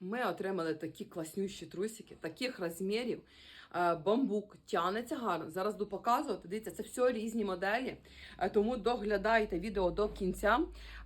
Ми отримали такі класнющі трусики, таких розмірів. Е, Бамбук тянеться гарно. Зараз буду показувати. Дивіться, це все різні моделі. Е, Тому доглядайте відео до кінця.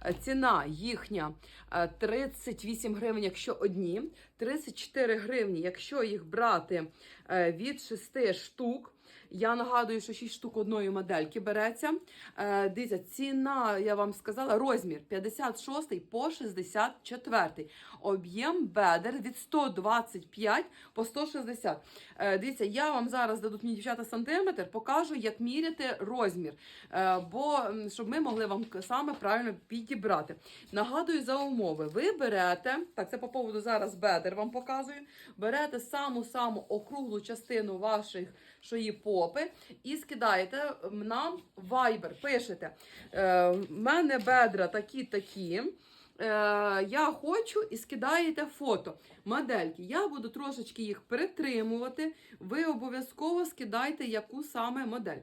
Е, Ціна їхня е, 38 гривень, якщо одні, 34 гривні, якщо їх брати від 6 штук. Я нагадую, що 6 штук одної модельки береться. Е, дивіться, ціна, я вам сказала, розмір 56 по 64. Об'єм бедер від 125 по 160. Е, дивіться, я вам зараз дадуть мені дівчата сантиметр, покажу, як міряти розмір. Е, бо щоб ми могли вам саме правильно підібрати. Нагадую за умови. Ви берете, так, це по поводу зараз бедер вам показую. Берете саму-саму округлу частину ваших шиї попи і скидаєте нам Viber. Пишете. Е, в мене бедра такі-такі. Е, я хочу і скидаєте фото модельки. Я буду трошечки їх притримувати. Ви обов'язково скидайте, яку саме модель.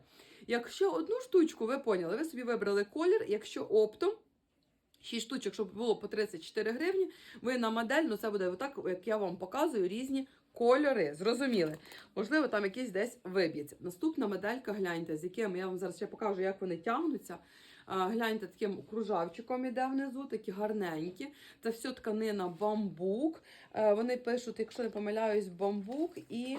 Якщо одну штучку, ви поняли, ви собі вибрали колір, якщо оптом. 6 штучок, щоб було по 34 гривні, ви на модель, ну це буде отак, як я вам показую, різні кольори. Зрозуміли? Можливо, там якийсь десь виб'ється. Наступна моделька, гляньте, з яким я вам зараз ще покажу, як вони тягнуться. Гляньте, таким кружавчиком іде внизу, такі гарненькі. Це все тканина бамбук. Е, Вони пишуть, якщо не помиляюсь, бамбук і.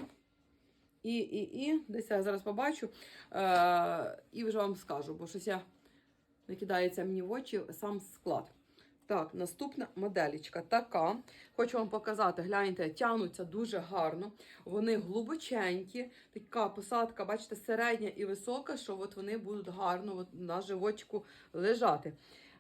І, і, і, десь я зараз побачу е, і вже вам скажу, бо щось я не кидається мені в очі сам склад. Так, наступна моделічка така. Хочу вам показати, гляньте, тягнуться дуже гарно. Вони глибоченькі, така посадка, бачите, середня і висока, що от вони будуть гарно от на животику лежати.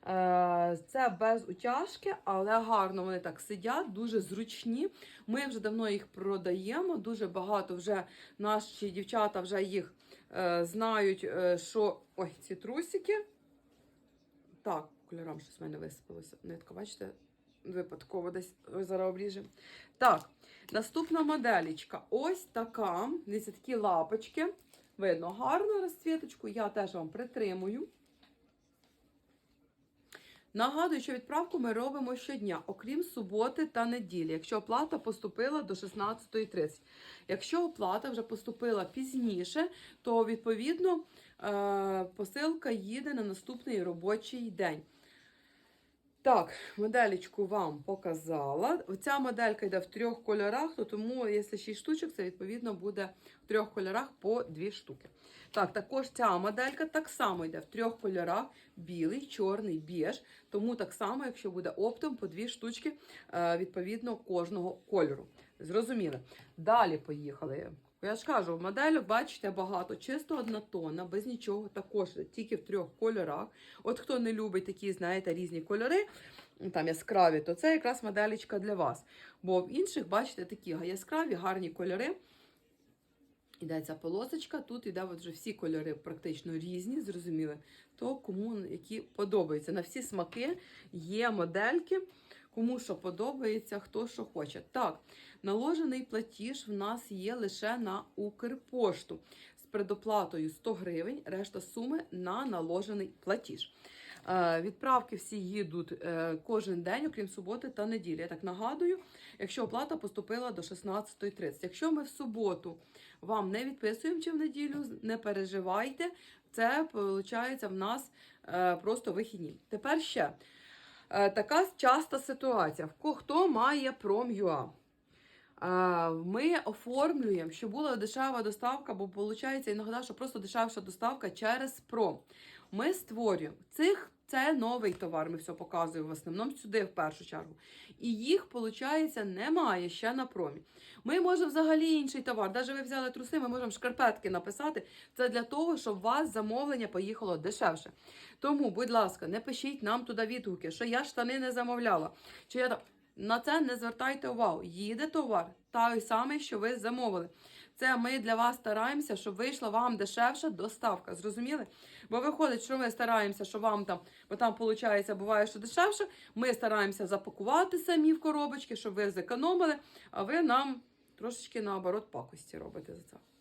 Е, Це без утяжки, але гарно вони так сидять, дуже зручні. Ми вже давно їх продаємо. Дуже багато вже наші дівчата вже їх е, знають, е, що ой, ці трусики. Так, кольором щось в мене висипалося. Нитка, бачите? Випадково десь зараз обріжемо. Так, наступна моделічка. Ось така. Дивіться, такі лапочки. Видно гарну розцвіточку. Я теж вам притримую. Нагадую, що відправку ми робимо щодня, окрім суботи та неділі, якщо оплата поступила до 16.30. Якщо оплата вже поступила пізніше, то відповідно е, посилка їде на наступний робочий день. Так, моделечку вам показала. Ця моделька йде в трьох кольорах, то тому, якщо 6 штучок, це відповідно буде в трьох кольорах по 2 штуки. Так, також ця моделька так само йде в трьох кольорах: білий, чорний, біж. Тому так само, якщо буде оптом, по 2 штучки е, відповідно кожного кольору. Зрозуміли? Далі поїхали. Я ж кажу, модель, бачите, багато, чисто однотонна, без нічого, також тільки в трьох кольорах. От хто не любить такі, знаєте, різні кольори, там яскраві, то це якраз моделечка для вас. Бо в інших, бачите, такі яскраві, гарні кольори. Іде ця полосочка, тут іде вже всі кольори практично різні, зрозуміли, то кому які подобаються. На всі смаки є модельки, кому що подобається, хто що хоче. Так, наложений платіж в нас є лише на Укрпошту з предоплатою 100 гривень, решта суми на наложений платіж. Е, Відправки всі їдуть е, кожен день, окрім суботи та неділі. Я так нагадую, якщо оплата поступила до 16.30. Якщо ми в суботу вам не відписуємо чи в неділю, не переживайте. Це виходить в нас е, просто вихідні. Тепер ще така часта ситуація. Хто має Prom.ua? Е, Ми оформлюємо, щоб була дешева доставка, бо виходить іноді, що просто дешевша доставка через Пром. Ми створюємо цих. Це новий товар, ми все показуємо в основному сюди в першу чергу. І їх, виходить, немає ще на промі. Ми можемо взагалі інший товар. Навіть ви взяли труси, ми можемо шкарпетки написати. Це для того, щоб у вас замовлення поїхало дешевше. Тому, будь ласка, не пишіть нам туди відгуки, що я штани не замовляла. Чи я. На це не звертайте увагу. Їде товар, той самий, що ви замовили. Це ми для вас стараємося, щоб вийшла вам дешевша доставка. Зрозуміли? Бо виходить, що ми стараємося, що вам там, бо там виходить, буває, що дешевше. Ми стараємося запакувати самі в коробочки, щоб ви зекономили, а ви нам трошечки наоборот пакості робите за це.